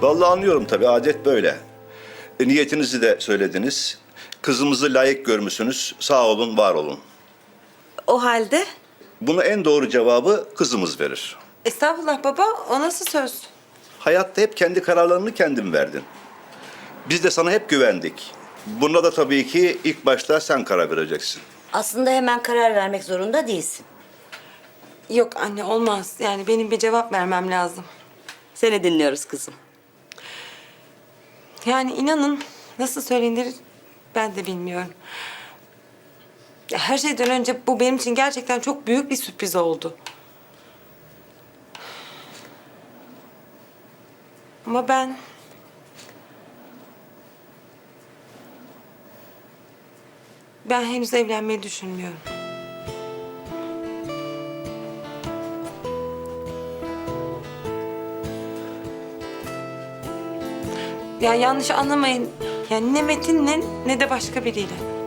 Vallahi anlıyorum tabii adet böyle. E, niyetinizi de söylediniz. Kızımızı layık görmüşsünüz. Sağ olun, var olun. O halde? Bunu en doğru cevabı kızımız verir. Estağfurullah baba, o nasıl söz? Hayatta hep kendi kararlarını kendin verdin. Biz de sana hep güvendik. Bunda da tabii ki ilk başta sen karar vereceksin. Aslında hemen karar vermek zorunda değilsin. Yok anne olmaz. Yani benim bir cevap vermem lazım. Seni dinliyoruz kızım. Yani inanın nasıl söylenir ben de bilmiyorum. Her şeyden önce bu benim için gerçekten çok büyük bir sürpriz oldu. Ama ben... Ben henüz evlenmeyi düşünmüyorum. Ya yanlış anlamayın. Yani ne Metin'le ne de başka biriyle.